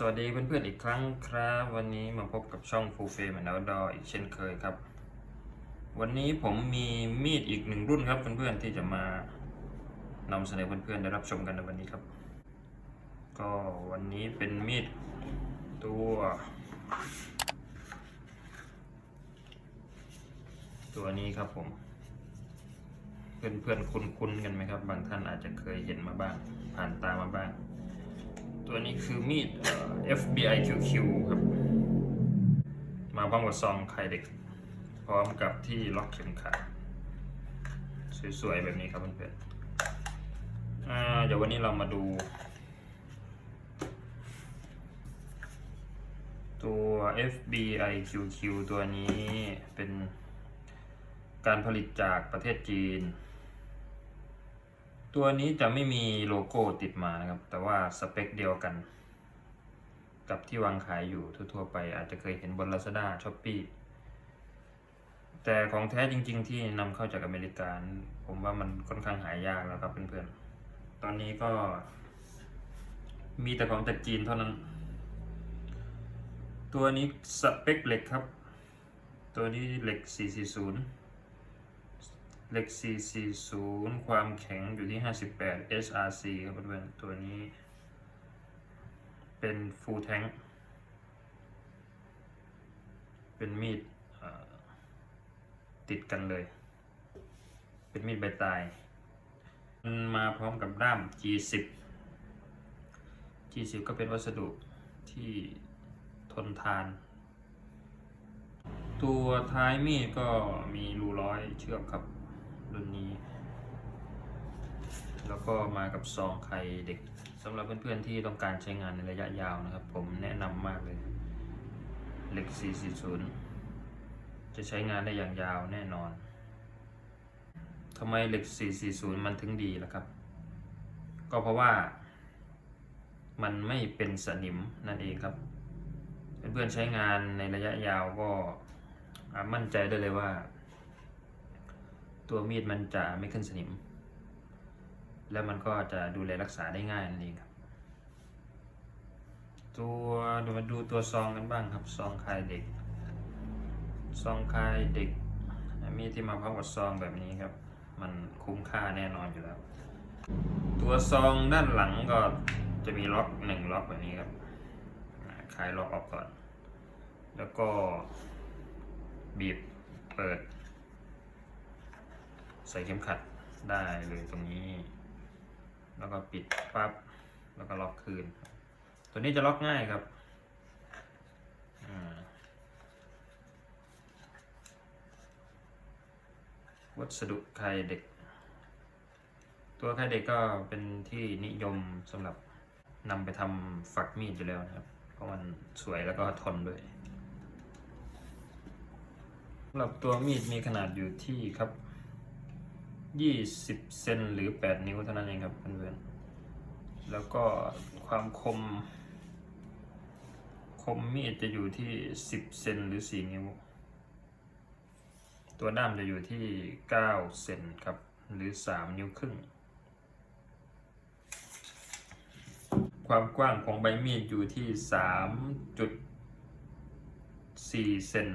สวัสดีเพื่อนๆอีกครั้งครับ วันนี้มาพบกับช่อง Full Frame and Outdoor อีกเช่นเคยครับ วันนี้ผมมีมีดอีกหนึ่งรุ่นครับเพื่อนๆที่จะมานำเสนอเพื่อนๆได้รับชมกันในวันนี้ครับ ก็วันนี้เป็นมีดตัว ตัวนี้ครับผม เพื่อนๆคุ้นๆกันไหมครับ บางท่านอาจจะเคยเห็นมาบ้าง ผ่านตามาบ้าง ตัวนี้คือมีด FBI QQ ครับ มาพร้อมกับซองไข่เด็ก พร้อมกับที่ล็อกเข็มขัดสวยๆ แบบนี้ครับเพื่อนๆเดี๋ยววันนี้เรามาดู ตัว FBI QQ ตัวนี้เป็นการผลิตจากประเทศจีน ตัวนี้จะไม่มีโลโก้ติดมานะครับ แต่ว่าสเปคเดียวกัน กับที่วางขายอยู่ทั่วๆไป อาจจะเคยเห็นบน Lazada s h o p e e แต่ของแท้จริง ๆ ที่นำเข้าจากอเมริกาผมว่ามันค่อนข้างหายากแล้วครับเพื่อนๆ ตอนนี้ก็ มีแต่ของจากจีนเท่านั้น ตัวนี้สเปคเหล็กครับ ตัวนี้เหล็ก 440 เหล็ก 440 ความแข็งอยู่ที่ 58 SRC ครับเพื่อนๆตัวนี้เป็น full tank เป็นมีดติดกันเลย เป็นมีดใบตาย มันมาพร้อมกับด้าม G10 G10 ก็เป็นวัสดุที่ทนทาน ตัวท้ายมีดก็มีรูร้อยเชือกครับ รุ่นนี้ แล้วก็มากับซองไข่เด็กสำหรับเพื่อนๆที่ต้องการใช้งานในระยะยาวนะครับ ผมแนะนำมากเลยเหล็ก 440 จะใช้งานได้อย่างยาวแน่นอนทำไมเหล็ก 440 มันถึงดีล่ะครับ ก็เพราะว่า มันไม่เป็นสนิมนั่นเองครับ เพื่อนๆใช้งานในระยะยาวก็มั่นใจได้เลยว่า ตัวมีดมันจะไม่ขึ้นสนิม แล้วมันก็จะดูแลรักษาได้ง่ายนั่นเองครับ ตัวดูมาดูตัวซองกันบ้างครับ ซองคายเด็ก ซองคายเด็ก มีดที่มาพร้อมกับซองแบบนี้ครับ มันคุ้มค่าแน่นอนอยู่แล้ว ตัวซองด้านหลังก็จะมีล็อกหนึ่งล็อกแบบนี้ครับอ่าคลายล็อกออกก่อน แล้วก็บีบเปิด ใส่เข็มขัดได้เลยตรงนี้ แล้วก็ปิดปั๊บแล้วก็ล็อกคืน ตัวนี้จะล็อกง่ายครับวัสดุไข่เด็ก ตัวไข่เด็กก็เป็นที่นิยมสำหรับนำไปทำฝักมีดอยู่แล้วนะครับ เพราะมันสวยแล้วก็ทนด้วยสำหรับตัวมีดมีขนาดอยู่ที่ครับ 20เซนหรือ8นิ้วเท่านั้นเองครับเพื่อนๆแล้วก็ความคม คมมีดจะอยู่ที่10เซนหรือ4นิ้ว ตัวด้ามจะอยู่ที่9เซนครับ หรือ3นิ้วครึ่ง ความกว้างของใบมีดอยู่ที่3.4เซน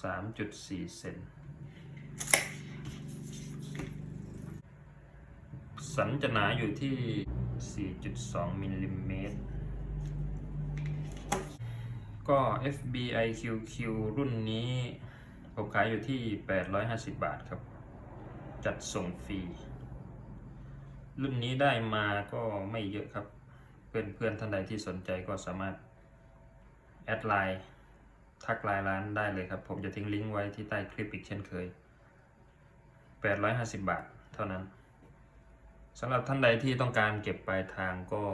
3.4เซน สันจะหนาอยู่ที่ 4.2มิลลิเมตร ก็ FBI QQ รุ่นนี้ผมขายอยู่ที่ 850 บาทครับ จัดส่งฟรี รุ่นนี้ได้มาก็ไม่เยอะครับ เพื่อนเพื่อนท่านใดที่สนใจก็สามารถ แอดไลน์ทักไลน์ร้านได้เลยครับ ผมจะทิ้งลิงก์ไว้ที่ใต้คลิปอีกเช่นเคย 850 บาทเท่านั้น สำหรับท่านใดที่ต้องการเก็บปลายทางก็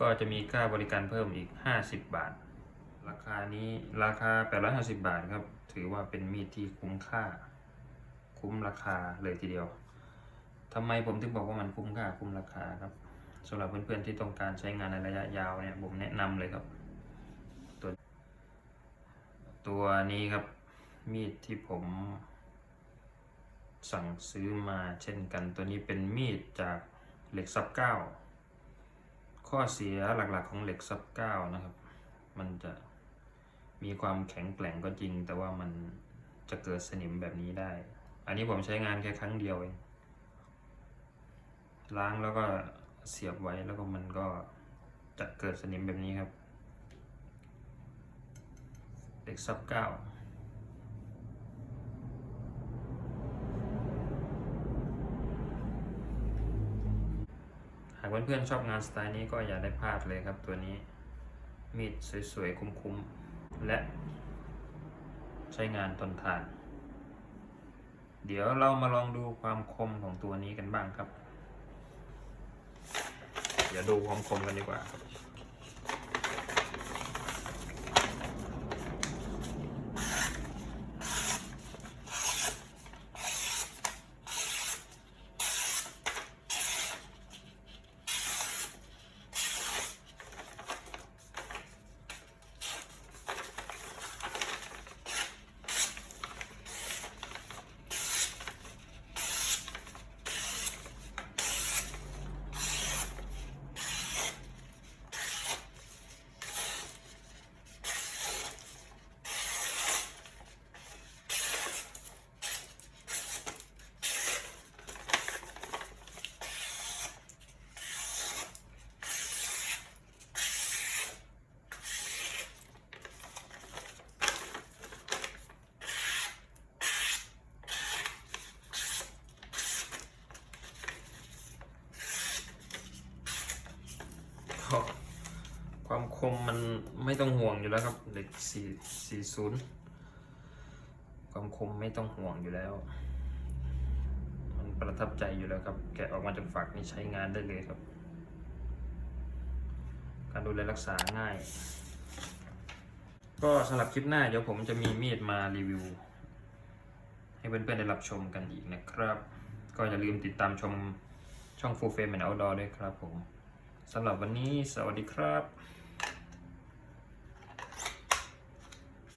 ก็จะมีค่าบริการเพิ่มอีก 50 บาท ราคานี้ราคา 850 บาทครับ ถือว่าเป็นมีดที่คุ้มค่า คุ้มราคาเลยทีเดียวทำไมผมถึงบอกว่ามันคุ้มค่าคุ้มราคาครับสำหรับเพื่อนๆที่ต้องการใช้งานในระยะยาวเนี่ยผมแนะนำเลยครับ ตัวตัวนี้ครับมีดที่ผม สั่งซื้อมาเช่นกันตัวนี้เป็นมีดจากเหล็กซับเก้าข้อเสียหลักๆของเหล็กซับเก้านะครับ มันจะมีความแข็งแกร่งก็จริง แต่ว่ามันจะเกิดสนิมแบบนี้ได้ อันนี้ผมใช้งานแค่ครั้งเดียวเองล้างแล้วก็เสียบไว้แล้วก็มันก็จะเกิดสนิมแบบนี้ครับเหล็กซับเก้าากเพื่อนๆชอบงานสไตล์นี้ก็อย่าได้พลาดเลยครับตัวนี้มีดสวยๆคุ้มๆ และใช้งานทนทาน เดี๋ยวเรามาลองดูความคมของตัวนี้กันบ้างครับ เดี๋ยวดูความคมกันดีกว่าครับ ความคมมันไม่ต้องห่วงอยู่แล้วครับเหล็กสี่สี่ศูนย์ความคมไม่ต้องห่วงอยู่แล้ว มันประทับใจอยู่แล้วครับ แกะออกมาจากฝักนี่ใช้งานได้เลยครับ การดูแลรักษาง่าย ก็สำหรับคลิปหน้าเดี๋ยวผมจะมีมีดมารีวิว ให้เพื่อนๆได้รับชมกันอีกนะครับ ก็อย่าลืมติดตามชมช่อง Full Frame and Outdoor ด้วยครับผมสำหรับวันนี้สวัสดีครับ